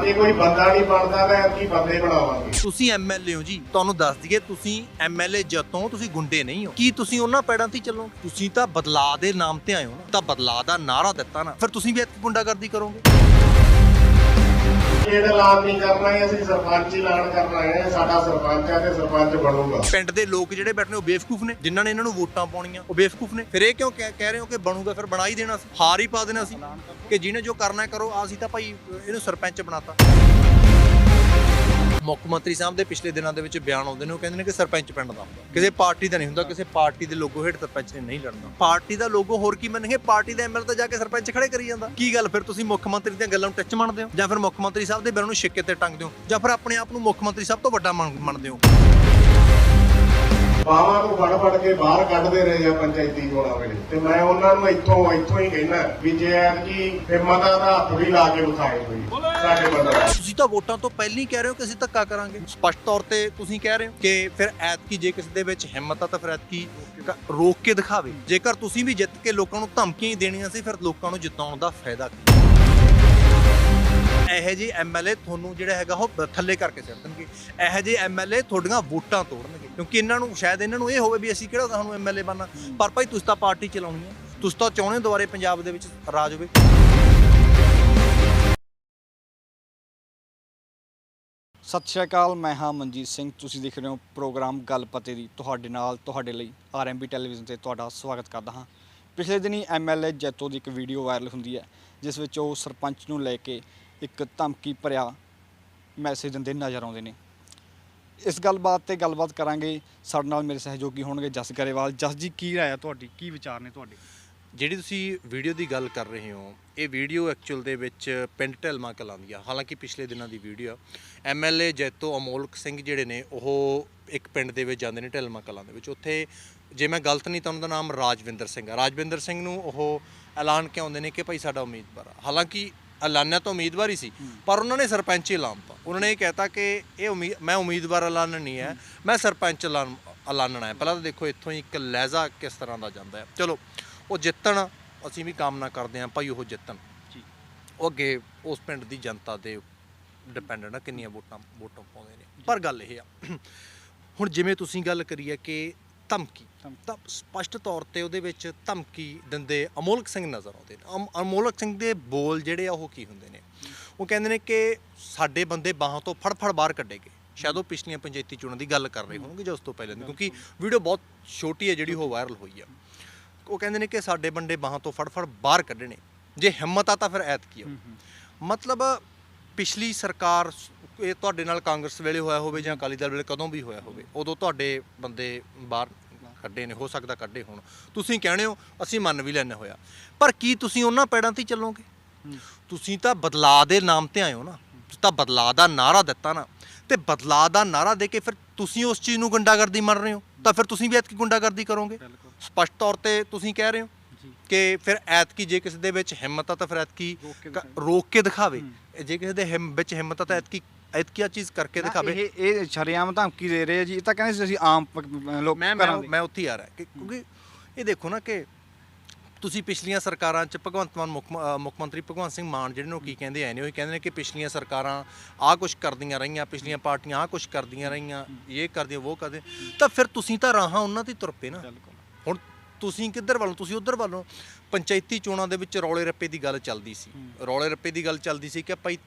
ਜੇ ਕੋਈ ਬੰਦਾ ਨਹੀਂ ਬਣਦਾ ਤਾਂ ਕੀ ਬੰਦੇ ਬਣਾਵਾਂਗੇ। ਤੁਸੀਂ ਐਮਐਲਏ ਹੋ ਜੀ, ਤੁਹਾਨੂੰ ਦੱਸ ਦਈਏ ਤੁਸੀਂ ਐਮਐਲਏ ਜਤੋਂ ਤੁਸੀਂ ਗੁੰਡੇ ਨਹੀਂ ਹੋ। ਕੀ ਤੁਸੀਂ ਉਹਨਾਂ ਪੈੜਾਂ ਤੇ ਹੀ ਚੱਲੋ ਤੁਸੀਂ ਤਾਂ ਬਦਲਾਅ ਦੇ ਨਾਮ ਤੇ ਆਏ ਹੋ ਨਾ, ਤਾਂ ਬਦਲਾਅ ਦਾ ਨਾਰਾ ਦਿੱਤਾ ਨਾ। ਫਿਰ ਤੁਸੀਂ ਵੀ ਇੱਕ ਗੁੰਡਾਗਰਦੀ ਕਰੋਗੇ। ਖੇਡ ਐਲਾਨ ਨਹੀਂ ਕਰਨਾ ਹੈ ਅਸੀਂ ਸਰਪੰਚ ਐਲਾਨ ਕਰਨਾ ਹੈ, ਸਾਡਾ ਸਰਪੰਚ ਹੈ ਤੇ ਸਰਪੰਚ ਬਣੂਗਾ। ਪਿੰਡ ਦੇ ਲੋਕ ਜਿਹੜੇ ਬੈਠੇ ਨੇ, ਉਹ ਬੇਵਕੂਫ ਨੇ, ਜਿਨ੍ਹਾਂ ਨੇ ਇਹਨਾਂ ਨੂੰ ਵੋਟਾਂ ਪਾਉਣੀਆਂ, ਉਹ ਬੇਵਕੂਫ ਨੇ। ਫਿਰ ਇਹ ਕਿਉਂ ਕਹਿ ਕਹਿ ਰਹੇ ਹੋ ਕਿ ਬਣੂਗਾ? ਫਿਰ ਬਣਾ ਹੀ ਦੇਣਾ ਸੀ ਹਾਰ ਹੀ ਪਾ ਦੇਣਾ ਸੀ ਕਿ ਜਿਹਨੇ ਜੋ ਕਰਨਾ ਹੈ ਕਰੋ ਅਸੀਂ ਤਾਂ ਭਾਈ, ਇਹਨੂੰ ਸਰਪੰਚ ਬਣਾਤਾ। ਮੁੱਖ ਮੰਤਰੀ ਸਾਹਿਬ ਦੇ ਪਿਛਲੇ ਦਿਨਾਂ ਦੇ ਵਿੱਚ ਬਿਆਨ ਆਉਂਦੇ ਨੇ, ਉਹ ਕਹਿੰਦੇ ਨੇ ਕਿ ਸਰਪੰਚ ਪਿੰਡ ਦਾ ਹੁੰਦਾ। ਕਿਸੇ ਪਾਰਟੀ ਦਾ ਨਹੀਂ ਹੁੰਦਾ, ਕਿਸੇ ਪਾਰਟੀ ਦੇ ਲੋਗੋ ਹੇਠ ਸਰਪੰਚ ਨੇ ਨਹੀਂ ਲੜਨਾ। ਪਾਰਟੀ ਦਾ ਲੋਗੋ ਹੋਰ ਕੀ ਮੰਨਗੇ ਪਾਰਟੀ ਦਾ ਐਮਐਲ ਤਾਂ ਜਾ ਕੇ ਸਰਪੰਚ ਖੜੇ ਕਰੀ ਜਾਂਦਾ। ਕੀ ਗੱਲ, ਫਿਰ ਤੁਸੀਂ ਮੁੱਖ ਮੰਤਰੀ ਦੀਆਂ ਗੱਲਾਂ ਨੂੰ ਟੱਚ ਮੰਨਦੇ ਹੋ? ਜਾਂ ਫਿਰ ਮੁੱਖ ਮੰਤਰੀ ਸਾਹਿਬ ਦੇ ਬਿਆਨ ਨੂੰ ਛਿੱਕੇ ਤੇ ਟੰਗਦੇ ਹੋ? ਜਾਂ ਫਿਰ ਆਪਣੇ ਆਪ ਨੂੰ ਮੁੱਖ ਮੰਤਰੀ ਸਾਹਿਬ ਤੋਂ ਵੱਡਾ ਮੰਨ- ਮੰਨਦੇ ਹੋ? ਬਾਵਾਂ ਨੂੰ ਫੜ ਫੜ ਕੇ ਬਾਹਰ ਕੱਢਦੇ ਰਹੇ ਆ ਪੰਚਾਇਤੀ ਚੋਣਾਂ ਵੇਲੇ। ਤੇ ਮੈਂ ਉਹਨਾਂ ਨੂੰ ਇੱਥੋਂ ਇੱਥੋਂ ਹੀ ਕਹਿਣਾ ਵੀ ਜੇ ਐਤਕੀ ਹਿੰਮਤ ਆ ਤਾਂ ਹੱਥ ਵੀ ਲਾ ਕੇ ਵਿਖਾਏ ਕੋਈ। ਸਾਡੇ ਬੰਦੇ ਤੁਸੀਂ ਤਾਂ ਵੋਟਾਂ ਤੋਂ ਪਹਿਲਾਂ ਹੀ ਕਹਿ ਰਹੇ ਹੋ ਕਿ ਅਸੀਂ ਧੱਕਾ ਕਰਾਂਗੇ। ਸਪਸ਼ਟ ਤੌਰ ਤੇ ਤੁਸੀਂ ਕਹਿ ਰਹੇ ਹੋ ਕਿ ਫਿਰ ਐਤਕੀ ਜੇ ਕਿਸੇ ਦੇ ਵਿੱਚ ਹਿੰਮਤ ਆ ਤਾਂ ਫਿਰ ਐਤਕੀ ਰੋਕ ਕੇ ਦਿਖਾਵੇ। ਜੇਕਰ ਤੁਸੀਂ ਵੀ ਜਿੱਤ ਕੇ ਲੋਕਾਂ ਨੂੰ ਧਮਕੀਆਂ ਹੀ ਦੇਣੀਆਂ ਸੀ, ਫਿਰ ਲੋਕਾਂ ਨੂੰ ਜਿਤਾਉਣ ਦਾ ਫਾਇਦਾ ਕੀ? ਇਹੋ ਜਿਹੇ ਐਮਐਲਏ ਤੁਹਾਨੂੰ ਜਿਹੜਾ ਹੈਗਾ ਉਹ ਥੱਲੇ ਕਰਕੇ ਸਿੱਟ ਦੇਣਗੇ ਇਹੋ ਜਿਹੇ ਐਮਐਲਏ ਤੁਹਾਡੀਆਂ ਵੋਟਾਂ ਤੋੜਨਗੇ। ਕਿਉਂਕਿ ਇਹਨਾਂ ਨੂੰ ਸ਼ਾਇਦ ਇਹਨਾਂ ਨੂੰ ਇਹ ਹੋਵੇ ਵੀ ਅਸੀਂ ਕਿਹੜਾ ਤੁਹਾਨੂੰ ਐਮਐਲਏ ਬਣਨਾ। ਪਰ ਭਾਈ ਤੁਸੀਂ ਤਾਂ ਪਾਰਟੀ ਚਲਾਉਣੀ ਹੈ। ਤੁਸੀਂ ਤਾਂ ਚਾਹੁੰਦੇ ਹੋ ਦੁਬਾਰੇ ਪੰਜਾਬ ਦੇ ਵਿੱਚ ਰਾਜ ਹੋਵੇ। ਸਤਿ ਸ਼੍ਰੀ ਅਕਾਲ, ਮੈਂ ਹਾਂ ਮਨਜੀਤ ਸਿੰਘ। ਤੁਸੀਂ ਦੇਖ ਰਹੇ ਹੋ ਪ੍ਰੋਗਰਾਮ ਗੱਲ ਪਤੇ ਦੀ। ਤੁਹਾਡੇ ਨਾਲ, ਤੁਹਾਡੇ ਲਈ ਆਰਐਮਬੀ ਟੈਲੀਵਿਜ਼ਨ ਤੇ ਤੁਹਾਡਾ ਸਵਾਗਤ ਕਰਦਾ ਹਾਂ। ਪਿਛਲੇ ਦਿਨੀ ਐਮਐਲਏ ਜੈਤੋ ਦੀ ਇੱਕ ਵੀਡੀਓ ਵਾਇਰਲ ਹੁੰਦੀ ਹੈ, ਜਿਸ ਵਿੱਚ ਉਹ ਸਰਪੰਚ ਨੂੰ ਲੈ ਕੇ ਇੱਕ ਧਮਕੀ ਭਰਿਆ ਮੈਸੇਜ ਦਿੰਦੇ ਨਜ਼ਰ ਆਉਂਦੇ ਨੇ। ਇਸ ਗੱਲਬਾਤ ਤੇ ਗੱਲਬਾਤ ਕਰਾਂਗੇ। ਸਾਡੇ ਨਾਲ ਮੇਰੇ ਸਹਿਯੋਗੀ ਹੋਣਗੇ ਜਸ ਗਰੇਵਾਲ। ਜਸ ਜੀ, ਕੀ ਰਾਏ ਆ ਤੁਹਾਡੀ? ਕੀ ਵਿਚਾਰ ਨੇ ਤੁਹਾਡੇ? ਜਿਹੜੀ ਤੁਸੀਂ ਵੀਡੀਓ ਦੀ ਗੱਲ ਕਰ ਰਹੇ ਹੋ, ਇਹ ਵੀਡੀਓ ਐਕਚੁਅਲ ਦੇ ਵਿੱਚ ਪਿੰਡ ਢਲਮਾ ਕਲਾਂ ਦੀ ਆ। ਹਾਲਾਂਕਿ ਪਿਛਲੇ ਦਿਨਾਂ ਦੀ ਵੀਡੀਓ ਆ। ਐਮਐਲਏ ਜੈਤੋ ਅਮੋਲਕ ਸਿੰਘ ਜਿਹੜੇ ਨੇ, ਉਹ ਇੱਕ ਪਿੰਡ ਦੇ ਵਿੱਚ ਜਾਂਦੇ ਨੇ ਢਲਮਾ ਕਲਾਂ ਦੇ ਵਿੱਚ। ਉੱਥੇ ਜੇ ਮੈਂ ਗਲਤ ਨਹੀਂ ਤਾਂ ਉਹਨਾਂ ਦਾ ਨਾਮ ਰਾਜਵਿੰਦਰ ਸਿੰਘ ਆ। ਰਾਜਵਿੰਦਰ ਸਿੰਘ ਨੂੰ ਉਹ ਐਲਾਨ ਕੇ ਆਉਂਦੇ ਨੇ ਕਿ ਭਾਈ ਸਾਡਾ ਉਮੀਦਵਾਰ ਆ? ਹਾਲਾਂਕਿ ਐਲਾਨਿਆ ਤਾਂ ਉਮੀਦਵਾਰ ਹੀ ਸੀ। ਪਰ ਉਹਨਾਂ ਨੇ ਸਰਪੰਚ ਹੀ ਐਲਾਨਤਾ ਉਹਨਾਂ ਨੇ ਇਹ ਕਹਿਤਾ ਕਿ ਇਹ ਉਮੀ- ਮੈਂ ਉਮੀਦਵਾਰ ਐਲਾਨ ਨਹੀਂ ਹੈ। ਮੈਂ ਸਰਪੰਚ ਐਲਾਨ ਐਲਾਨਣਾ ਹੈ। ਪਹਿਲਾਂ ਤਾਂ ਦੇਖੋ ਇੱਥੋਂ ਹੀ ਇੱਕ ਲਹਿਜ਼ਾ ਕਿਸ ਤਰ੍ਹਾਂ ਦਾ ਜਾਂਦਾ ਹੈ। ਚਲੋ ਉਹ ਜਿੱਤਣ ਅਸੀਂ ਵੀ ਕਾਮਨਾ ਕਰਦੇ ਹਾਂ ਭਾਈ ਉਹ ਜਿੱਤਣ। ਜੀ। ਉਹ ਅੱਗੇ ਉਸ ਪਿੰਡ ਦੀ ਜਨਤਾ ਦੇ ਡਿਪੈਂਡੈਂਟ ਆ ਕਿੰਨੀਆਂ ਵੋਟਾਂ ਵੋਟਾਂ ਪਾਉਂਦੇ ਨੇ। ਪਰ ਗੱਲ ਇਹ ਆ। ਹੁਣ ਜਿਵੇਂ ਤੁਸੀਂ ਗੱਲ ਕਰੀ ਹੈ ਕਿ ਧਮਕੀ। ਤਾਂ ਸਪਸ਼ਟ ਤੌਰ ਤੇ ਉਹਦੇ ਵਿੱਚ ਧਮਕੀ ਦਿੰਦੇ ਅਮੋਲਕ ਸਿੰਘ ਨਜ਼ਰ ਆਉਂਦੇ ਨੇ। ਅਮ- ਅਮੋਲਕ ਸਿੰਘ ਦੇ ਬੋਲ ਜਿਹੜੇ ਆ ਉਹ ਕੀ ਹੁੰਦੇ ਨੇ? ਉਹ ਕਹਿੰਦੇ ਨੇ ਕਿ ਸਾਡੇ ਬੰਦੇ ਬਾਹਾਂ ਤੋਂ ਫੜ ਫੜ ਬਾਹਰ ਕੱਢੇ ਗਏ। ਸ਼ਾਇਦ ਉਹ ਪਿਛਲੀਆਂ ਪੰਚਾਇਤੀ ਚੋਣਾਂ ਦੀ ਗੱਲ ਕਰ ਰਹੇ ਹੋਣਗੇ ਜਾਂ ਉਸ ਤੋਂ ਪਹਿਲਾਂ ਦੀ। ਕਿਉਂਕਿ ਵੀਡੀਓ ਬਹੁਤ ਛੋਟੀ ਹੈ ਜਿਹੜੀ ਉਹ ਵਾਇਰਲ ਹੋਈ ਆ। ਉਹ ਕਹਿੰਦੇ ਨੇ ਕਿ ਸਾਡੇ ਬੰਦੇ ਬਾਹਾਂ ਤੋਂ ਫੜ ਫੜ ਬਾਹਰ ਕੱਢਣੇ ਜੇ ਹਿੰਮਤ ਆ ਤਾਂ ਫਿਰ ਐਤ ਕੀ ਆ ਮਤਲਬ ਪਿਛਲੀ ਸਰਕਾਰ ਇਹ ਤੁਹਾਡੇ ਨਾਲ ਕਾਂਗਰਸ ਵੇਲੇ ਹੋਇਆ ਹੋਵੇ ਜਾਂ ਅਕਾਲੀ ਦਲ ਵੇਲੇ ਕਦੋਂ ਵੀ ਹੋਇਆ ਹੋਵੇ ਉਦੋਂ ਤੁਹਾਡੇ ਬੰਦੇ ਬਾਹਰ ਕੱਢੇ ਨੇ ਹੋ ਸਕਦਾ ਕੱਢੇ ਹੋਣ। ਤੁਸੀਂ ਕਹਿੰਦੇ ਹੋ ਅਸੀਂ ਮੰਨ ਵੀ ਲੈਣੇ ਹੋਇਆ। ਪਰ ਕੀ ਤੁਸੀਂ ਉਹਨਾਂ ਪੈੜਾਂ ਤੇ ਚੱਲੋਗੇ? ਤੁਸੀਂ ਤਾਂ ਬਦਲਾਅ ਦੇ ਨਾਮ ਤੇ ਆਏ ਹੋ ਨਾ। ਤਾਂ ਬਦਲਾਅ ਦਾ ਨਾਰਾ ਦਿੱਤਾ ਨਾ। ਤੇ ਬਦਲਾਅ ਦਾ ਨਾਰਾ ਦੇ ਕੇ ਫਿਰ ਤੁਸੀਂ ਉਸ ਚੀਜ਼ ਨੂੰ ਗੁੰਡਾਗਰਦੀ ਮੰਨ ਰਹੇ ਹੋ। ਤਾਂ ਫਿਰ ਤੁਸੀਂ ਵੀ ਐਤਕੀ ਗੁੰਡਾਗਰਦੀ ਕਰੋਗੇ। ਸਪਸ਼ਟ ਤੌਰ ਤੇ ਤੁਸੀਂ ਕਹਿ ਰਹੇ ਹੋ ਕਿ ਫਿਰ ਐਤਕੀ ਜੇ ਕਿਸੇ ਦੇ ਵਿੱਚ ਹਿੰਮਤ ਆ ਤਾਂ ਫਿਰ ਐਤਕੀ ਰੋਕ ਕੇ ਦਿਖਾਵੇ। ਜੇ ਕਿਸੇ ਦੇ ਵਿੱਚ ਹਿੰਮਤ ਆ ਤਾਂ ਐਤਕੀ ਐਤਕੀ ਆ ਚੀਜ਼ ਕਰਕੇ ਦਿਖਾਵੇ। ਇਹ ਇਹ ਸ਼ਰੇਆਮ ਧਮਕੀ ਦੇ ਰਹੇ ਆ ਜੀ। ਇਹ ਤਾਂ ਕਹਿੰਦੇ ਸੀ ਅਸੀਂ ਆਮ ਲੋਕ ਮੈਂ ਮੈਂ ਉੱਥੇ ਆ ਰਿਹਾ ਕਿ ਕਿਉਂਕਿ ਇਹ ਦੇਖੋ ਨਾ ਕਿ ਤੁਸੀਂ ਪਿਛਲੀਆਂ ਸਰਕਾਰਾਂ ਚ ਭਗਵੰਤ ਮਾਨ ਮੁੱਖ ਮੰਤਰੀ ਭਗਵੰਤ ਸਿੰਘ ਮਾਨ ਜਿਹੜੇ ਨੂੰ ਕੀ ਕਹਿੰਦੇ ਆਏ ਨੇ ਉਹ ਕਹਿੰਦੇ ਨੇ ਕਿ ਪਿਛਲੀਆਂ ਸਰਕਾਰਾਂ ਆਹ ਕੁਝ ਕਰਦੀਆਂ ਰਹੀਆਂ ਪਿਛਲੀਆਂ ਪਾਰਟੀਆਂ ਆਹ ਕੁਝ ਕਰਦੀਆਂ ਰਹੀਆਂ ਇਹ ਕਰਦੀਆਂ ਉਹ ਕਰਦੇ। ਤਾਂ ਫਿਰ ਤੁਸੀਂ ਤਾਂ ਰਾਹਾਂ ਉਹਨਾਂ ਦੀ ਤੁਰ ਪਏ ਨਾ। ਹੁਣ ਤੁਸੀਂ ਕਿੱਧਰ ਵੱਲੋਂ ਤੁਸੀਂ ਉਧਰ ਵੱਲੋਂ ਪੰਚਾਇਤੀ ਚੋਣਾਂ ਦੇ ਵਿੱਚ ਰੌਲੇ ਰੱਪੇ ਦੀ ਗੱਲ ਚੱਲਦੀ ਸੀ। ਰੌਲੇ ਰੱਪੇ ਦੀ ਗੱਲ ਚੱਲਦੀ ਸੀ ਕਿ ਭਾਈ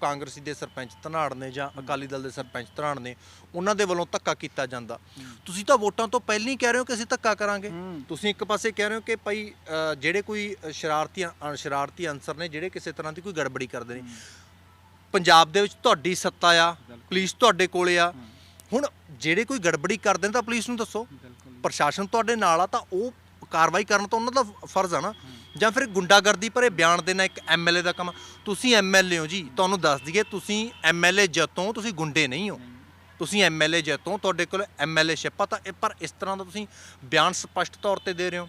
ਕਾਂਗਰਸੀ ਦੇ ਸਰਪੰਚ ਧਨਾੜ ਨੇ ਜਾਂ ਅਕਾਲੀ ਦਲ ਦੇ ਸਰਪੰਚ ਧਨਾੜ ਨੇ ਉਹਨਾਂ ਦੇ ਵੱਲੋਂ ਧੱਕਾ ਕੀਤਾ ਜਾਂਦਾ। ਤੁਸੀਂ ਤਾਂ ਵੋਟਾਂ ਤੋਂ ਪਹਿਲਾਂ ਹੀ ਕਹਿ ਰਹੇ ਹੋ ਕਿ ਅਸੀਂ ਧੱਕਾ ਕਰਾਂਗੇ। ਤੁਸੀਂ ਇੱਕ ਪਾਸੇ ਕਹਿ ਰਹੇ ਹੋ ਕਿ ਭਾਈ ਜਿਹੜੇ ਕੋਈ ਸ਼ਰਾਰਤੀ ਸ਼ਰਾਰਤੀ ਅਨਸਰ ਨੇ ਜਿਹੜੇ ਕਿਸੇ ਤਰ੍ਹਾਂ ਦੀ ਕੋਈ ਗੜਬੜੀ ਕਰਦੇ ਨੇ। ਪੰਜਾਬ ਦੇ ਵਿੱਚ ਤੁਹਾਡੀ ਸੱਤਾ ਆ ਪੁਲਿਸ ਤੁਹਾਡੇ ਕੋਲੇ ਆ। ਹੁਣ ਜਿਹੜੇ ਕੋਈ ਗੜਬੜੀ ਕਰਦੇ ਨੇ ਤਾਂ ਪੁਲਿਸ ਨੂੰ ਦੱਸੋ। ਪ੍ਰਸ਼ਾਸਨ ਤੁਹਾਡੇ ਨਾਲ ਆ ਤਾਂ ਉਹ ਕਾਰਵਾਈ ਕਰਨ ਤਾਂ ਉਹਨਾਂ ਦਾ ਫਰਜ਼ ਆ ਨਾ। ਜਾਂ ਫਿਰ ਗੁੰਡਾਗਰਦੀ ਭਰੇ ਬਿਆਨ ਦੇਣਾ ਇੱਕ ਐਮਐਲਏ ਦਾ ਕੰਮ। ਆ। ਤੁਸੀਂ ਐਮਐਲਏ ਹੋ ਜੀ, ਤੁਹਾਨੂੰ ਦੱਸ ਦਈਏ, ਤੁਸੀਂ ਐਮਐਲਏ ਜਤੋਂ ਤੁਸੀਂ ਗੁੰਡੇ ਨਹੀਂ ਹੋ। ਤੁਸੀਂ ਐਮਐਲਏ ਜਤੋਂ, ਤੁਹਾਡੇ ਕੋਲ ਐਮਐਲਏ ਸ਼ਿਪ ਆ, ਤਾਂ ਇਹ ਪਰ ਇਸ ਤਰ੍ਹਾਂ ਦਾ ਤੁਸੀਂ ਬਿਆਨ ਸਪਸ਼ਟ ਤੌਰ ਤੇ ਦੇ ਰਹੇ ਹੋ।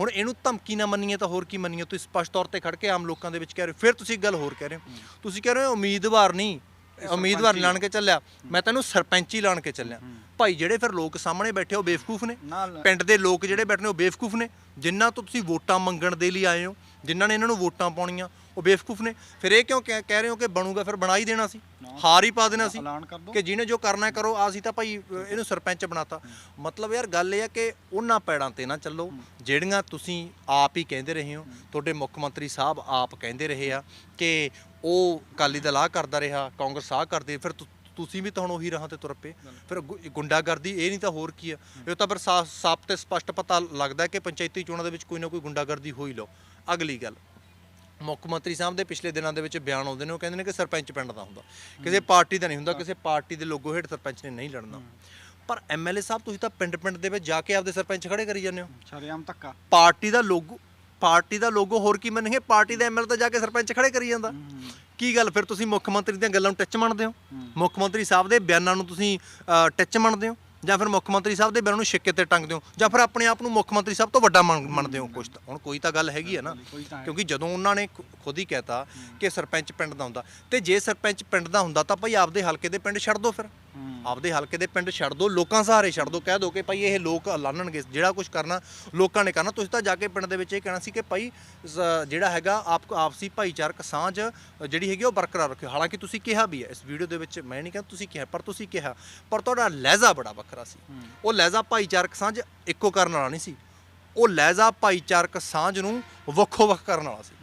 ਹੁਣ ਇਹਨੂੰ ਧਮਕੀ ਨਾ ਮੰਨੀਏ ਤਾਂ ਹੋਰ ਕੀ ਮੰਨੀਏ? ਤੁਸੀਂ ਸਪਸ਼ਟ ਤੌਰ ਤੇ ਖੜ ਕੇ ਆਮ ਲੋਕਾਂ ਦੇ ਵਿੱਚ ਕਹਿ ਰਹੇ ਹੋ, ਫਿਰ ਤੁਸੀਂ ਇੱਕ ਗੱਲ ਹੋਰ ਕਹਿ ਰਹੇ ਹੋ। ਤੁਸੀਂ ਕਹਿ ਰਹੇ ਹੋ ਉਮੀਦਵਾਰ ਨਹੀਂ ਉਮੀਦਵਾਰ ਲਾਣ ਕੇ ਚੱਲਿਆ। ਮੈਂ ਤੈਨੂੰ ਸਰਪੰਚੀ ਲਾਣ ਕੇ ਚੱਲਿਆ। ਭਾਈ ਜਿਹੜੇ ਫਿਰ ਲੋਕ ਸਾਹਮਣੇ ਬੈਠੇ ਉਹ ਬੇਵਕੂਫ ਨੇ। ਪਿੰਡ ਦੇ ਲੋਕ ਜਿਹੜੇ ਬੈਠੇ ਨੇ ਉਹ ਬੇਵਕੂਫ ਨੇ। ਜਿਨ੍ਹਾਂ ਤੋਂ ਤੁਸੀਂ ਵੋਟਾਂ ਮੰਗਣ ਦੇ ਲਈ ਆਏ ਹੋ ਜਿਨ੍ਹਾਂ ਨੇ ਇਹਨਾਂ ਨੂੰ ਵੋਟਾਂ ਪਾਉਣੀਆਂ ਉਹ ਬੇਵਕੂਫ ਨੇ। ਫਿਰ ਇਹ ਕਿਉਂ ਕਹਿ ਰਹੇ ਹੋ ਕਿ ਬਣੂਗਾ? ਫਿਰ ਬਣਾ ਹੀ ਦੇਣਾ ਸੀ। ਹਾਰ ਹੀ ਪਾ ਦੇਣਾ ਸੀ ਕਿ ਜਿਹਨੇ ਜੋ ਕਰਨਾ ਹੈ ਕਰੋ ਆ ਅਸੀਂ ਤਾਂ ਭਾਈ ਇਹਨੂੰ ਸਰਪੰਚ ਬਣਾਤਾ। ਮਤਲਬ ਯਾਰ ਗੱਲ ਇਹ ਆ ਕਿ ਉਹਨਾਂ ਪੈੜਾਂ ਤੇ ਨਾ ਚੱਲੋ। ਜਿਹੜੀਆਂ ਤੁਸੀਂ ਆਪ ਹੀ ਕਹਿੰਦੇ ਰਹੇ ਹੋ ਤੁਹਾਡੇ ਮੁੱਖ ਮੰਤਰੀ ਸਾਹਿਬ ਆਪ ਕਹਿੰਦੇ ਰਹੇ ਆ ਕਿ ਉਹ ਅਕਾਲੀ ਦਲ ਆਹ ਕਰਦਾ ਰਿਹਾ ਕਾਂਗਰਸ ਆਹ ਕਰਦੀ ਫਿਰ ਤੁਸੀਂ ਵੀ ਤਾਂ ਹੁਣ ਉਹੀ ਰਾਹਾਂ ਤੇ ਤੁਰ ਪਏ। ਫਿਰ ਗੁੰਡਾਗਰਦੀ ਇਹ ਨਹੀਂ ਤਾਂ ਹੋਰ ਕੀ ਆ। ਇਹ ਤਾਂ ਫਿਰ ਸਾਫ਼ ਤੇ ਸਪਸ਼ਟ ਪਤਾ ਲੱਗਦਾ ਹੈ ਕਿ ਪੰਚਾਇਤੀ ਚੋਣਾਂ ਦੇ ਵਿੱਚ ਕੋਈ ਨਾ ਕੋਈ ਗੁੰਡਾਗਰਦੀ ਹੋ ਹੀ ਲਓ। ਅਗਲੀ ਗੱਲ। ਮੁੱਖ ਮੰਤਰੀ ਸਾਹਿਬ ਦੇ ਪਿਛਲੇ ਦਿਨਾਂ ਦੇ ਵਿੱਚ ਬਿਆਨ ਆਉਂਦੇ ਨੇ ਉਹ ਕਹਿੰਦੇ ਨੇ ਕਿ ਸਰਪੰਚ ਪਿੰਡ ਦਾ ਹੁੰਦਾ। ਕਿਸੇ ਪਾਰਟੀ ਦਾ ਨਹੀਂ ਹੁੰਦਾ ਕਿਸੇ ਪਾਰਟੀ ਦੇ ਲੋਗੋ ਹੇਠ ਸਰਪੰਚ ਨੇ ਨਹੀਂ ਲੜਨਾ। ਪਰ ਐਮਐਲਏ ਸਾਹਿਬ ਤੁਸੀਂ ਤਾਂ ਪਿੰਡ ਪਿੰਡ ਦੇ ਵਿੱਚ ਜਾ ਕੇ ਆਪਦੇ ਸਰਪੰਚ ਖੜੇ ਕਰੀ ਜਾਂਦੇ ਹੋ। ਸ਼ਰੇਆਮ ਧੱਕਾ। ਪਾਰਟੀ ਦਾ ਲੋਗੋ ਪਾਰਟੀ ਦਾ ਲੋਗੋ ਹੋਰ ਕੀ ਮੰਨਗੇ ਪਾਰਟੀ ਦਾ ਐਮਐਲਏ ਤਾਂ ਜਾ ਕੇ ਸਰਪੰਚ ਖੜੇ ਕਰੀ ਜਾਂਦਾ। ਕੀ ਗੱਲ ਫਿਰ ਤੁਸੀਂ ਮੁੱਖ ਮੰਤਰੀ ਦੀਆਂ ਗੱਲਾਂ ਨੂੰ ਟੱਚ ਮੰਨਦੇ ਹੋ? ਮੁੱਖ ਮੰਤਰੀ ਸਾਹਿਬ ਦੇ ਬਿਆਨਾਂ ਨੂੰ ਤੁਸੀਂ ਟੱਚ ਮੰਨਦੇ ਹੋ? ਜਾਂ ਫਿਰ ਮੁੱਖ ਮੰਤਰੀ ਸਾਹਿਬ ਦੇ ਬਿਆਨਾਂ ਨੂੰ ਛਿੱਕੇ ਤੇ ਟੰਗਦੇ ਹੋ ਜਾਂ ਫਿਰ ਆਪਣੇ ਆਪ ਨੂੰ ਮੁੱਖ ਮੰਤਰੀ ਸਾਹਿਬ ਤੋਂ ਵੱਡਾ ਮੰਨ- ਮੰਨਦੇ ਹੋ ਕੁਛ ਤਾਂ ਹੁਣ ਕੋਈ ਤਾਂ ਗੱਲ ਹੈਗੀ ਆ ਨਾ ਹੈ। ਕਿਉਂਕਿ ਜਦੋਂ ਉਹਨਾਂ ਨੇ ਖੁ- ਖੁਦ ਹੀ ਕਹਿਤਾ ਕਿ ਸਰਪੰਚ ਪਿੰਡ ਦਾ ਹੁੰਦਾ ਤੇ ਜੇ ਸਰਪੰਚ ਪਿੰਡ ਦਾ ਹੁੰਦਾ ਤਾਂ ਭਾਈ ਆਪਦੇ ਹਲਕੇ ਦੇ ਪਿੰਡ ਛੱਡ ਦਿਓ ਫਿਰ ਆਪਦੇ ਹਲਕੇ ਦੇ ਪਿੰਡ ਛੱਡ ਦਿਓ ਲੋਕਾਂ ਸਹਾਰੇ ਛੱਡ ਦਿਓ ਕਹਿ ਦਿਓ ਕਿ ਭਾਈ ਇਹ ਲੋਕ ਲਾਣਨਗੇ ਜਿਹੜਾ ਕੁਝ ਕਰਨਾ ਲੋਕਾਂ ਨੇ ਕਰਨਾ। ਤੁਸੀਂ ਤਾਂ ਜਾ ਕੇ ਪਿੰਡ ਦੇ ਵਿੱਚ ਇਹ ਕਹਿਣਾ ਸੀ ਕਿ ਭਾਈ ਜਿਹੜਾ ਹੈਗਾ ਆਪ ਆਪਸੀ ਭਾਈਚਾਰਕ ਸਾਂਝ ਜਿਹੜੀ ਹੈਗੀ ਉਹ ਬਰਕਰਾਰ ਰੱਖਿਓ। ਹਾਲਾਂਕਿ ਤੁਸੀਂ ਕਿਹਾ ਵੀ ਹੈ ਇਸ ਵੀਡੀਓ ਦੇ ਵਿੱਚ ਮੈਂ ਨਹੀਂ ਕਹਿੰਦਾ ਤੁਸੀਂ ਕਿਹਾ ਪਰ ਤੁਸੀਂ ਕਿਹਾ ਪਰ ਤੁਹਾਡਾ ਲਹਿਜ਼ਾ ਬੜਾ ਵੱਖਰਾ ਸੀ। ਉਹ ਲਹਿਜ਼ਾ ਭਾਈਚਾਰਕ ਸਾਂਝ ਇੱਕੋ ਕਰਨ ਵਾਲਾ ਨਹੀਂ ਸੀ। ਉਹ ਲਹਿਜ਼ਾ ਭਾਈਚਾਰਕ ਸਾਂਝ ਨੂੰ ਵੱਖੋ ਵੱਖ ਕਰਨ ਵਾਲਾ ਸੀ।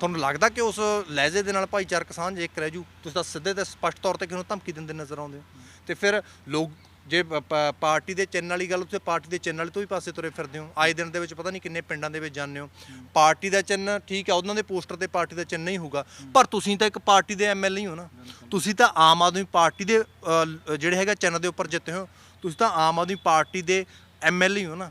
ਤੁਹਾਨੂੰ ਲੱਗਦਾ ਕਿ ਉਸ ਲਹਿਜ਼ੇ ਦੇ ਨਾਲ ਭਾਈਚਾਰਕ ਸਾਂਝ ਇੱਕ ਰਹਿ ਜੂ? ਤੁਸੀਂ ਤਾਂ ਸਿੱਧੇ ਤੇ ਸਪਸ਼ਟ ਤੌਰ ਤੇ ਕਿਹਨੂੰ ਧਮਕੀ ਦਿੰਦੇ ਨਜ਼ਰ ਆਉਂਦੇ ਹੋ। ਤੇ ਫਿਰ ਲੋਕ ਜੇ ਪਾਰਟੀ ਦੇ ਚਿੰਨ੍ਹ ਵਾਲੀ ਗੱਲ ਤੁਸੀਂ ਪਾਰਟੀ ਦੇ ਚਿੰਨ੍ਹ ਵਾਲੇ ਤੋਂ ਵੀ ਪਾਸੇ ਤੁਰੇ ਫਿਰਦੇ ਹੋ। ਆਏ ਦਿਨ ਦੇ ਵਿੱਚ ਪਤਾ ਨਹੀਂ ਕਿੰਨੇ ਪਿੰਡਾਂ ਦੇ ਵਿੱਚ ਜਾਂਦੇ ਹੋ। ਪਾਰਟੀ ਦਾ ਚਿੰਨ੍ਹ ਠੀਕ ਹੈ ਉਹਨਾਂ ਦੇ ਪੋਸਟਰ ਤੇ ਪਾਰਟੀ ਦਾ ਚਿੰਨ੍ਹ ਨਹੀਂ ਹੋਊਗਾ। ਪਰ ਤੁਸੀਂ ਤਾਂ ਇੱਕ ਪਾਰਟੀ ਦੇ ਐਮਐਲਏ ਹੀ ਹੋ ਨਾ। ਤੁਸੀਂ ਤਾਂ ਆਮ ਆਦਮੀ ਪਾਰਟੀ ਦੇ ਜਿਹੜੇ ਹੈਗਾ ਚਿੰਨ੍ਹ ਦੇ ਉੱਪਰ ਜਿੱਤੇ ਹੋ। ਤੁਸੀਂ ਤਾਂ ਆਮ ਆਦਮੀ ਪਾਰਟੀ ਦੇ ਐਮਐਲਏ ਹੋ ਨਾ।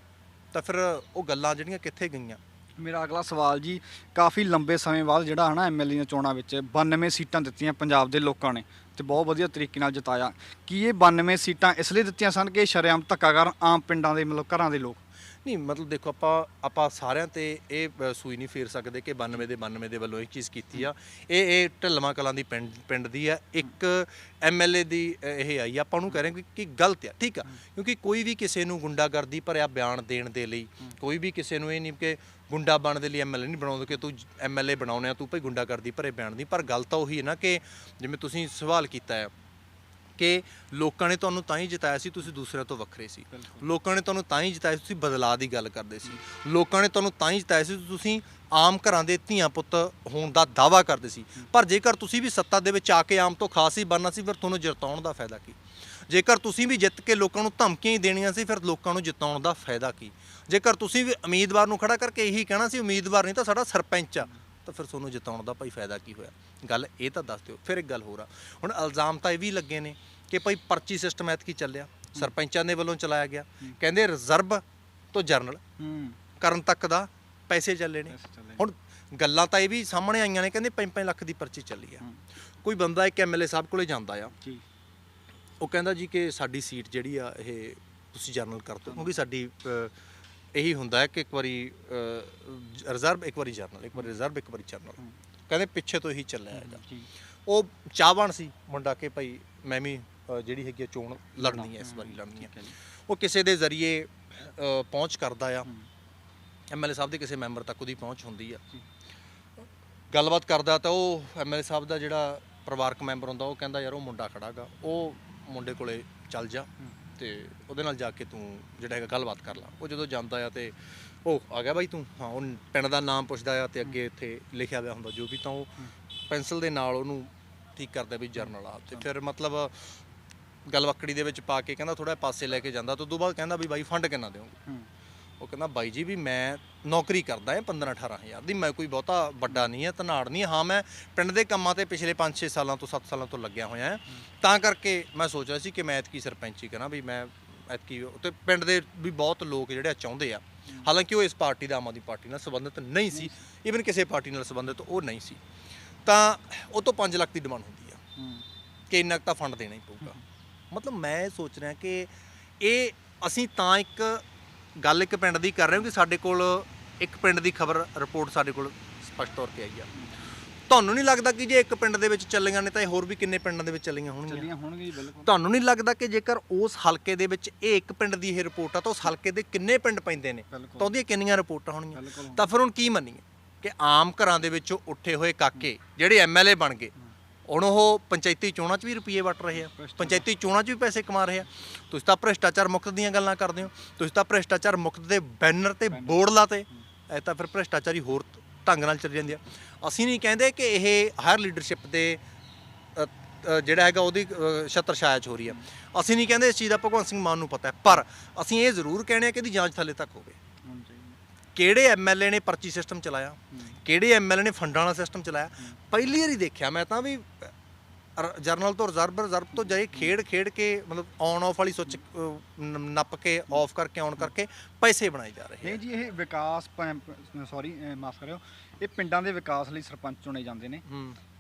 ਤਾਂ ਫਿਰ ਉਹ ਗੱਲਾਂ ਜਿਹੜੀਆਂ ਕਿੱਥੇ ਗਈਆਂ? ਮੇਰਾ ਅਗਲਾ ਸਵਾਲ ਜੀ, ਕਾਫੀ ਲੰਬੇ ਸਮੇਂ ਬਾਅਦ ਜਿਹੜਾ ਹਨਾ ਐਮਐਲਏ ਦੀਆਂ ਚੋਣਾਂ ਵਿੱਚ 92 ਸੀਟਾਂ ਦਿੱਤੀਆਂ ਪੰਜਾਬ ਦੇ ਲੋਕਾਂ ਨੇ ਤੇ ਬਹੁਤ ਵਧੀਆ ਤਰੀਕੇ ਨਾਲ ਜਿਤਾਇਆ। ਕੀ ਇਹ 92 ਸੀਟਾਂ ਇਸ ਲਈ ਦਿੱਤੀਆਂ ਸਨ ਕਿ ਸ਼ਰੇਆਮ ਧੱਕਾ ਕਰਨ ਆਮ ਪਿੰਡਾਂ ਦੇ ਮਤਲਬ ਘਰਾਂ ਦੇ ਲੋਕ? ਨਹੀਂ ਮਤਲਬ ਦੇਖੋ ਆਪਾਂ ਆਪਾਂ ਸਾਰਿਆਂ ਤੇ ਇਹ ਅ, ਸੂਈ ਨਹੀਂ ਫੇਰ ਸਕਦੇ ਕਿ 92 ਦੇ 92 ਦੇ ਵੱਲੋਂ ਇਹ ਚੀਜ਼ ਕੀਤੀ ਆ। ਇਹ ਇਹ ਢਿੱਲਵਾਂ ਕਲਾਂ ਦੀ ਪਿੰਡ ਪਿੰਡ ਦੀ ਆ। ਇੱਕ ਐਮਐਲਏ ਦੀ ਅ, ਇਹ ਆਈ ਆ, ਆਪਾਂ ਨੂੰ ਕਹਿ ਰਹੇ ਕਿ ਕਿ ਗਲਤ ਆ ਠੀਕ ਆ? ਕਿਉਂਕਿ ਕੋਈ ਵੀ ਕਿਸੇ ਨੂੰ ਗੁੰਡਾਗਰਦੀ ਭਰਿਆ ਬਿਆਨ ਦੇਣ ਦੇ ਲਈ ਕੋਈ ਵੀ ਕਿਸੇ ਨੂੰ ਇਹ ਨਹੀਂ ਕਿ ਗੁੰਡਾ ਬਣ ਦੇ ਲਈ ਐਮਐਲਏ ਨਹੀਂ ਬਣਾਉਂਦੇ ਕਿ ਤੂੰ ਐਮਐਲਏ ਬਣਾਉਣੇ ਆ ਤੂੰ ਭਈ ਗੁੰਡਾਗਰਦੀ ਭਰੇ ਬਿਆਨ ਦੀ। ਪਰ ਗੱਲ ਤਾਂ ਉਹੀ ਹੈ ਨਾ ਕਿ ਜਿਵੇਂ ਤੁਸੀਂ ਸਵਾਲ ਕੀਤਾ ਹੈ ਕਿ ਲੋਕਾਂ ਨੇ ਤੁਹਾਨੂੰ ਤਾਂ ਹੀ ਜਿਤਾਇਆ ਸੀ ਤੁਸੀਂ ਦੂਸਰਿਆਂ ਤੋਂ ਵੱਖਰੇ ਸੀ। ਲੋਕਾਂ ਨੇ ਤੁਹਾਨੂੰ ਤਾਂ ਹੀ ਜਿਤਾਇਆ ਸੀ ਤੁਸੀਂ ਬਦਲਾਅ ਦੀ ਗੱਲ ਕਰਦੇ ਸੀ। ਲੋਕਾਂ ਨੇ ਤੁਹਾਨੂੰ ਤਾਂ ਹੀ ਜਿਤਾਇਆ ਸੀ ਤੁਸੀਂ ਆਮ ਘਰਾਂ ਦੇ ਧੀਆਂ ਪੁੱਤ ਹੋਣ ਦਾ ਦਾਵਾ ਕਰਦੇ ਸੀ। ਪਰ ਜੇਕਰ ਤੁਸੀਂ ਵੀ ਸੱਤਾ ਦੇ ਵਿੱਚ ਆ ਕੇ ਆਮ ਤੋਂ ਖਾਸ ਹੀ ਬਣਨਾ ਸੀ ਫਿਰ ਤੁਹਾਨੂੰ ਜਿਤਾਉਣ ਦਾ ਫਾਇਦਾ ਕੀ? ਜੇਕਰ ਤੁਸੀਂ ਵੀ ਜਿੱਤ ਕੇ ਲੋਕਾਂ ਨੂੰ ਧਮਕੀਆਂ ਹੀ ਦੇਣੀਆਂ ਸੀ ਫਿਰ ਲੋਕਾਂ ਨੂੰ ਜਿਤਾਉਣ ਦਾ ਫਾਇਦਾ ਕੀ? ਜੇਕਰ ਤੁਸੀਂ ਵੀ ਉਮੀਦਵਾਰ ਨੂੰ ਖੜਾ ਕਰਕੇ ਇਹੀ ਕਹਿਣਾ ਸੀ ਉਮੀਦਵਾਰ ਨਹੀਂ ਤਾਂ ਸਾਡਾ ਸਰਪੰਚ ਆ। ਤਾਂ ਫਿਰ ਤੁਹਾਨੂੰ ਜਿਤਾਉਣ ਦਾ ਭਾਈ ਫਾਇਦਾ ਕੀ ਹੋਇਆ? ਗੱਲ ਇਹ ਤਾਂ ਦੱਸ ਦਿਓ ਫਿਰ ਇੱਕ ਗੱਲ ਹੋਰ ਆ। ਹੁਣ ਇਲਜ਼ਾਮ ਤਾਂ ਇਹ ਵੀ ਲੱਗੇ ਨੇ ਕਿ ਭਾਈ ਪਰਚੀ ਸਿਸਟਮ ਐਤਕੀ ਚੱਲਿਆ ਸਰਪੰਚਾਂ ਦੇ ਵੱਲੋਂ ਚਲਾਇਆ ਗਿਆ। ਕਹਿੰਦੇ ਰਿਜ਼ਰਵ ਤੋਂ ਜਰਨਲ ਕਰਨ ਤੱਕ ਦਾ ਪੈਸੇ ਚੱਲੇ ਨੇ। ਹੁਣ ਗੱਲਾਂ ਤਾਂ ਇਹ ਵੀ ਸਾਹਮਣੇ ਆਈਆਂ ਨੇ ਕਹਿੰਦੇ 5-5 ਲੱਖ ਦੀ ਪਰਚੀ ਚੱਲੀ ਆ। ਕੋਈ ਬੰਦਾ ਇੱਕ ਐਮਐਲਏ ਸਾਹਿਬ ਕੋਲੇ ਜਾਂਦਾ ਆ ਉਹ ਕਹਿੰਦਾ ਜੀ ਕਿ ਸਾਡੀ ਸੀਟ ਜਿਹੜੀ ਆ ਇਹ ਤੁਸੀਂ ਜਰਨਲ ਕਰ ਦਿਓ ਕਿਉਂਕਿ ਸਾਡੀ ਇਹੀ ਹੁੰਦਾ ਹੈ ਕਿ ਇੱਕ ਵਾਰੀ ਰਿਜ਼ਰਵ ਇੱਕ ਵਾਰੀ ਜਰਨਲ ਇੱਕ ਵਾਰੀ ਰਿਜ਼ਰਵ ਇੱਕ ਵਾਰੀ ਜਰਨਲ ਕਹਿੰਦੇ ਪਿੱਛੇ ਤੋਂ ਇਹੀ ਚੱਲਿਆ ਹੈਗਾ। ਜੀ। ਉਹ ਚਾਹਵਾਨ ਸੀ ਮੁੰਡਾ ਕਿ ਭਾਈ ਮੈਂ ਵੀ ਜਿਹੜੀ ਹੈਗੀ ਚੋਣ ਲੜਨੀ ਹੈ ਇਸ ਵਾਰੀ ਲੜਨੀ ਹੈ। ਹੈ। ਉਹ ਕਿਸੇ ਦੇ ਜ਼ਰੀਏ ਪਹੁੰਚ ਕਰਦਾ ਆ। ਐਮਐਲਏ ਸਾਹਿਬ ਦੇ ਕਿਸੇ ਮੈਂਬਰ ਤੱਕ ਉਹਦੀ ਪਹੁੰਚ ਹੁੰਦੀ ਆ। ਗੱਲਬਾਤ ਕਰਦਾ ਤਾਂ ਉਹ ਐਮਐਲਏ ਸਾਹਿਬ ਦਾ ਜਿਹੜਾ ਪਰਿਵਾਰਕ ਮੈਂਬਰ ਹੁੰਦਾ ਉਹ ਕਹਿੰਦਾ ਯਾਰ ਉਹ ਮੁੰਡਾ ਖੜਾਗਾ ਉਹ ਮੁੰਡੇ ਕੋਲੇ ਚੱਲ ਜਾ। ਤੇ ਉਹਦੇ ਨਾਲ ਜਾ ਕੇ ਤੂੰ ਜਿਹੜਾ ਹੈਗਾ ਗੱਲਬਾਤ ਕਰ ਲਾ। ਉਹ ਜਦੋਂ ਜਾਂਦਾ ਆ ਤੇ ਉਹ ਆ ਗਿਆ ਬਾਈ ਤੂੰ। ਹਾਂ, ਉਹ ਪਿੰਡ ਦਾ ਨਾਮ ਪੁੱਛਦਾ ਆ ਤੇ ਅੱਗੇ ਇੱਥੇ ਲਿਖਿਆ ਹੋਇਆ ਹੁੰਦਾ ਜੋ ਵੀ, ਤਾਂ ਉਹ ਪੈਨਸਲ ਦੇ ਨਾਲ ਉਹਨੂੰ ਠੀਕ ਕਰਦਾ ਵੀ ਜਰਨਲ ਆ। ਤੇ ਫਿਰ ਮਤਲਬ ਗਲਵੱਕੜੀ ਦੇ ਵਿੱਚ ਪਾ ਕੇ ਕਹਿੰਦਾ ਥੋੜਾ ਪਾਸੇ ਲੈ ਕੇ ਜਾਂਦਾ, ਤੇ ਉਦੋਂ ਬਾਅਦ ਕਹਿੰਦਾ ਵੀ ਬਾਈ ਫੰਡ ਕਿੰਨਾ ਦਿਓਗੇ ਉਹ ਕਹਿੰਦਾ, ਬਾਈ ਜੀ ਵੀ ਮੈਂ ਨੌਕਰੀ ਕਰਦਾ ਹਾਂ 15 18000 ਦੀ, ਮੈਂ ਕੋਈ ਬਹੁਤਾ ਵੱਡਾ ਨਹੀਂ ਹੈ, ਧਨਾੜ ਨਹੀਂ ਹਾਂ। ਮੈਂ ਪਿੰਡ ਦੇ ਕੰਮਾਂ ਤੇ ਪਿਛਲੇ 5-6 ਸਾਲਾਂ ਤੋਂ 7 ਸਾਲਾਂ ਤੋਂ ਲੱਗਿਆ ਹੋਇਆ ਹਾਂ। ਤਾਂ ਕਰਕੇ ਮੈਂ ਸੋਚ ਰਿਹਾ ਸੀ ਕਿ ਮੈਂ ਐਤਕੀ ਸਰਪੰਚੀ ਕਰਾਂ ਵੀ ਮੈਂ ਐਤਕੀ ਤੇ ਪਿੰਡ ਦੇ ਵੀ ਬਹੁਤ ਲੋਕ ਜਿਹੜੇ ਆ ਚਾਹੁੰਦੇ ਆ। ਹਾਲਾਂਕਿ ਉਹ ਇਸ ਪਾਰਟੀ ਦਾ ਆਮ ਆਦਮੀ ਪਾਰਟੀ ਨਾਲ ਸੰਬੰਧਿਤ ਨਹੀਂ ਸੀ। ਇਵਨ ਕਿਸੇ ਪਾਰਟੀ ਨਾਲ ਸੰਬੰਧਿਤ ਉਹ ਨਹੀਂ ਸੀ। ਤਾਂ ਉਹ ਤੋਂ 5 ਲੱਖ ਦੀ ਡਿਮਾਂਡ ਹੁੰਦੀ ਆ ਕਿ ਇੰਨਾ ਕੁ ਤਾਂ ਫੰਡ ਦੇਣਾ ਹੀ ਪਊਗਾ। ਮਤਲਬ ਮੈਂ ਇਹ ਸੋਚ ਰਿਹਾ ਕਿ ਇਹ ਅਸੀਂ ਤਾਂ ਇੱਕ ਗੱਲ ਇੱਕ ਪਿੰਡ ਦੀ ਕਰ ਰਹੇ ਹਾਂ ਕਿ ਸਾਡੇ ਕੋਲ ਇੱਕ ਪਿੰਡ ਦੀ ਖਬਰ ਰਿਪੋਰਟ ਸਾਡੇ ਕੋਲ ਸਪਸ਼ਟ ਤੌਰ ਤੇ ਆਈ ਆ। ਤੁਹਾਨੂੰ ਨਹੀਂ ਲੱਗਦਾ ਕਿ ਜੇ ਇੱਕ ਪਿੰਡ ਦੇ ਵਿੱਚ ਚੱਲੀਆਂ ਨੇ ਤਾਂ ਇਹ ਹੋਰ ਵੀ ਕਿੰਨੇ ਪਿੰਡਾਂ ਦੇ ਵਿੱਚ ਚੱਲੀਆਂ ਹੋਣਗੀਆਂ? ਚੱਲੀਆਂ ਹੋਣਗੀਆਂ ਜੀ ਬਿਲਕੁਲ। ਤੁਹਾਨੂੰ ਨਹੀਂ ਲੱਗਦਾ ਕਿ ਜੇਕਰ ਉਸ ਹਲਕੇ ਦੇ ਵਿੱਚ ਇਹ ਇੱਕ ਪਿੰਡ ਦੀ ਇਹ ਰਿਪੋਰਟ ਆ ਤਾਂ ਉਸ ਹਲਕੇ ਦੇ ਕਿੰਨੇ ਪਿੰਡ ਪੈਂਦੇ ਨੇ। ਤਾਂ ਉਹਦੀਆਂ ਕਿੰਨੀਆਂ ਰਿਪੋਰਟਾਂ ਹੋਣਗੀਆਂ। ਤਾਂ ਫਿਰ ਹੁਣ ਕੀ ਮੰਨੀਏ ਕਿ ਆਮ ਘਰਾਂ ਦੇ ਵਿੱਚੋਂ ਉੱਠੇ ਹੋਏ ਕਾਕੇ ਜਿਹੜੇ ਐਮਐਲਏ ਬਣ ਗਏ ਹੁਣ ਉਹ ਪੰਚਾਇਤੀ ਚੋਣਾਂ 'ਚ ਵੀ ਰੁਪਏ ਵਟ ਰਹੇ ਆ। ਪੰਚਾਇਤੀ ਚੋਣਾਂ 'ਚ ਵੀ ਪੈਸੇ ਕਮਾ ਰਹੇ ਆ। ਤੁਸੀਂ ਤਾਂ ਭ੍ਰਿਸ਼ਟਾਚਾਰ ਮੁਕਤ ਦੀਆਂ ਗੱਲਾਂ ਕਰਦੇ ਹੋ। ਤੁਸੀਂ ਤਾਂ ਭ੍ਰਿਸ਼ਟਾਚਾਰ ਮੁਕਤ ਦੇ ਬੈਨਰ ਤੇ ਬੋਰਡ ਲਾਤੇ। ਐ ਤਾਂ ਫਿਰ ਭ੍ਰਿਸ਼ਟਾਚਾਰੀ ਹੋਰ ਢੰਗ ਨਾਲ ਚੱਲ ਜਾਂਦੀ ਆ। ਅਸੀਂ ਨਹੀਂ ਕਹਿੰਦੇ ਕਿ ਇਹ ਹਾਇਰ ਲੀਡਰਸ਼ਿਪ ਦੇ ਜਿਹੜਾ ਹੈਗਾ ਉਹਦੀ ਛਤਰ ਛਾਇਆ 'ਚ ਹੋ ਰਹੀ ਆ। ਅਸੀਂ ਨਹੀਂ ਕਹਿੰਦੇ ਇਸ ਚੀਜ਼ ਦਾ ਭਗਵੰਤ ਸਿੰਘ ਮਾਨ ਨੂੰ ਪਤਾ ਹੈ। ਪਰ ਅਸੀਂ ਇਹ ਜ਼ਰੂਰ ਕਹਿੰਦੇ ਆ ਕਿ ਇਹਦੀ ਜਾਂਚ ਥੱਲੇ ਤੱਕ ਹੋਵੇ। ਕਿਹੜੇ ਐਮਐਲਏ ਨੇ ਪਰਚੀ ਸਿਸਟਮ ਚਲਾਇਆ? ਕਿਹੜੇ ਐਮਐਲਏ ਨੇ ਫੰਡਾਂ ਵਾਲਾ ਸਿਸਟਮ ਚਲਾਇਆ? ਪਹਿਲੀ ਵਾਰੀ ਦੇਖਿਆ ਮੈਂ ਤਾਂ ਵੀ ਜਰਨਲ ਤੋਂ ਰਿਜ਼ਰਵ ਰਿਜ਼ਰਵ ਤੋਂ ਜਾਈ ਖੇਡ ਖੇਡ ਕੇ ਮਤਲਬ ਔਨ ਆਫ ਵਾਲੀ ਸੁੱਚ ਨੱਪ ਕੇ ਆਫ ਕਰਕੇ ਔਨ ਕਰਕੇ ਪੈਸੇ ਬਣਾਏ ਜਾ ਰਹੇ ਨਹੀਂ ਜੀ ਇਹ ਵਿਕਾਸ ਸੌਰੀ ਮਾਫ ਕਰਿਓ। ਇਹ ਪਿੰਡਾਂ ਦੇ ਵਿਕਾਸ ਲਈ ਸਰਪੰਚ ਚੁਣੇ ਜਾਂਦੇ ਨੇ।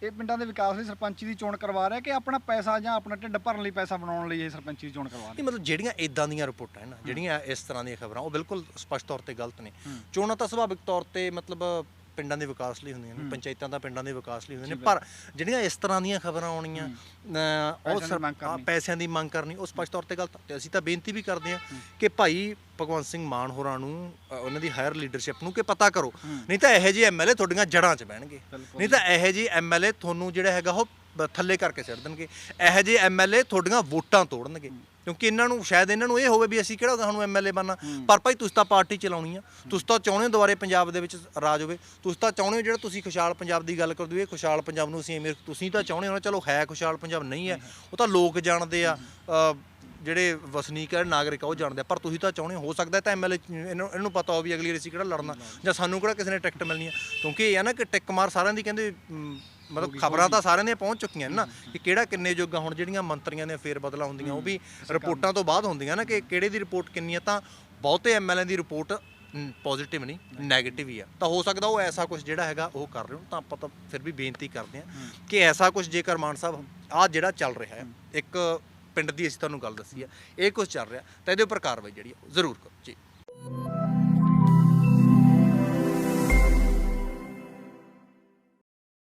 ਇਹ ਪਿੰਡਾਂ ਦੇ ਵਿਕਾਸ ਲਈ ਸਰਪੰਚੀ ਦੀ ਚੋਣ ਕਰਵਾ ਰਿਹਾ ਕਿ ਆਪਣਾ ਪੈਸਾ ਜਾਂ ਆਪਣਾ ਢਿੱਡ ਭਰਨ ਲਈ ਪੈਸਾ ਬਣਾਉਣ ਲਈ ਇਹ ਸਰਪੰਚੀ ਦੀ ਚੋਣ ਕਰਵਾ ਨਹੀਂ ਰਿਹਾ ਮਤਲਬ ਜਿਹੜੀਆਂ ਇਦਾਂ ਦੀਆਂ ਰਿਪੋਰਟਾਂ ਹੈ ਨਾ ਜਿਹੜੀਆਂ ਇਸ ਤਰ੍ਹਾਂ ਦੀਆਂ ਖਬਰਾਂ ਉਹ ਬਿਲਕੁਲ ਸਪਸ਼ਟ ਤੌਰ ਤੇ ਗਲਤ ਨੇ। ਚੋਣਾਂ ਤਾਂ ਸੁਭਾਵਿਕ ਤੌਰ ਤੇ ਮਤਲਬ ਪਿੰਡਾਂ ਦੇ ਵਿਕਾਸ ਲਈ ਹੁੰਦੀਆਂ ਨੇ ਪੰਚਾਇਤਾਂ ਦਾ ਪਿੰਡਾਂ ਦੇ ਵਿਕਾਸ ਲਈ ਹੁੰਦੀਆਂ ਨੇ ਪਰ ਜਿਹੜੀਆਂ ਇਸ ਤਰ੍ਹਾਂ ਦੀਆਂ ਖਬਰਾਂ ਆਉਣੀਆਂ ਉਹ ਪੈਸਿਆਂ ਦੀ ਮੰਗ ਕਰਨੀ। ਪੈਸਿਆਂ ਦੀ ਮੰਗ ਕਰਨੀ ਉਹ ਸਪਸ਼ਟ ਤੌਰ ਤੇ ਗਲਤ। ਤੇ ਅਸੀਂ ਤਾਂ ਬੇਨਤੀ ਵੀ ਕਰਦੇ ਹਾਂ ਕਿ ਭਾਈ ਭਗਵੰਤ ਸਿੰਘ ਮਾਨ ਹੋਰਾਂ ਨੂੰ ਉਹਨਾਂ ਦੀ ਹਾਇਰ ਲੀਡਰਸ਼ਿਪ ਨੂੰ ਕਿ ਪਤਾ ਕਰੋ ਨਹੀਂ ਤਾਂ ਇਹੋ ਜਿਹੇ ਐਮਐਲਏ ਤੁਹਾਡੀਆਂ ਜੜ੍ਹਾਂ 'ਚ ਬਹਿਣਗੇ। ਨਹੀਂ ਤਾਂ ਇਹੋ ਜਿਹੇ ਐਮਐਲਏ ਤੁਹਾਨੂੰ ਜਿਹੜਾ ਹੈਗਾ ਉਹ ਬ- ਥੱਲੇ ਕਰਕੇ ਸਿੱਟ ਦੇਣਗੇ। ਇਹੋ ਜਿਹੇ ਐਮਐਲਏ ਤੁਹਾਡੀਆਂ ਵੋਟਾਂ ਤੋੜਨਗੇ। ਕਿਉਂਕਿ ਇਹਨਾਂ ਨੂੰ ਸ਼ਾਇਦ ਇਹਨਾਂ ਨੂੰ ਇਹ ਹੋਵੇ ਵੀ ਅਸੀਂ ਕਿਹੜਾ ਤੁਹਾਨੂੰ ਐਮਐਲਏ ਬਣਨਾ। ਪਰ ਭਾਈ ਤੁਸੀਂ ਤਾਂ ਪਾਰਟੀ ਚਲਾਉਣੀ ਆ। ਤੁਸੀਂ ਤਾਂ ਚਾਹੁੰਦੇ ਹੋ ਦੁਬਾਰੇ ਪੰਜਾਬ ਦੇ ਵਿੱਚ ਰਾਜ ਹੋਵੇ। ਤੁਸੀਂ ਤਾਂ ਚਾਹੁੰਦੇ ਹੋ ਜਿਹੜਾ ਤੁਸੀਂ ਖੁਸ਼ਹਾਲ ਪੰਜਾਬ ਦੀ ਗੱਲ ਕਰਦੇ ਹੋ ਇਹ ਖੁਸ਼ਹਾਲ ਪੰਜਾਬ ਨੂੰ ਅਸੀਂ ਐਵੇਂ ਤੁਸੀਂ ਤਾਂ ਚਾਹੁੰਦੇ ਹੋ ਨਾ ਚਲੋ ਹੈ ਖੁਸ਼ਹਾਲ ਪੰਜਾਬ ਨਹੀਂ ਹੈ। ਉਹ ਤਾਂ ਲੋਕ ਜਾਣਦੇ ਆ ਅ, ਜਿਹੜੇ ਵਸਨੀਕ ਹੈ ਨਾਗਰਿਕ ਆ ਉਹ ਜਾਣਦੇ ਆ। ਪਰ ਤੁਸੀਂ ਤਾਂ ਚਾਹੁੰਦੇ ਹੋ ਹੋ ਸਕਦਾ ਤਾਂ ਐਮਐਲਏ ਇਹਨੂੰ ਇਹਨੂੰ ਪਤਾ ਹੋ ਵੀ ਅਗਲੀ ਵਾਰ ਅਸੀਂ ਕਿਹੜਾ ਲੜਨਾ। ਜਾਂ ਸਾਨੂੰ ਕਿਹੜਾ ਕਿਸੇ ਨੇ ਟਿਕਟ ਮਿਲਣੀ ਆ। ਕਿਉਂਕਿ ਇਹ ਆ ਨਾ ਕਿ ਟਿਕ ਮਾਰ ਸਾਰਿਆਂ ਦੀ ਕਹਿੰਦੇ ਮ, ਮਤਲਬ ਖਬਰਾਂ ਤਾਂ ਸਾਰਿਆਂ ਦੀਆਂ ਪਹੁੰਚ ਚੁੱਕੀਆਂ ਨੇ ਨਾ ਕਿ ਕਿਹੜਾ ਕਿੰਨੇ ਜੋਗਾ ਹੁਣ ਜਿਹੜੀਆਂ ਮੰਤਰੀਆਂ ਦੀਆਂ ਫੇਰ ਬਦਲਾ ਹੁੰਦੀਆਂ ਉਹ ਵੀ ਰਿਪੋਰਟਾਂ ਤੋਂ ਬਾਅਦ ਹੁੰਦੀਆਂ ਨਾ ਕਿ ਕਿਹੜੇ ਦੀ ਰਿਪੋਰਟ ਕਿੰਨੀ ਆ ਤਾਂ ਬਹੁਤੇ ਐਮਐਲਏ ਦੀ ਰਿਪੋਰਟ ਪੋਜ਼ਿਟਿਵ ਨਹੀਂ 네ਗੇਟਿਵ ਹੀ ਆ। ਤਾਂ ਹੋ ਸਕਦਾ ਉਹ ਐਸਾ ਕੁਝ ਜਿਹੜਾ ਹੈਗਾ ਉਹ ਕਰ ਰਹੇ ਹੋ ਤਾਂ ਆਪਾਂ ਤਾਂ ਫਿਰ ਵੀ ਬੇਨਤੀ ਕਰਦੇ ਹਾਂ ਕਿ ਐਸਾ ਕੁਝ ਜੇਕਰ ਮਾਨ ਸਾਹਿਬ ਆ ਜਿਹੜਾ ਚੱਲ ਰਿਹਾ ਹੈ ਇੱਕ ਪਿੰਡ ਦੀ ਅਸੀਂ ਤੁਹਾਨੂੰ ਗੱਲ ਦੱਸੀ ਆ ਇਹ ਕੁਝ ਚੱਲ ਰਿਹਾ ਤਾਂ ਇਹਦੇ ਉੱਪਰ ਕਾਰਵਾਈ ਜਿਹੜੀ ਜ਼ਰੂਰ ਕਰੋ। ਜੀ।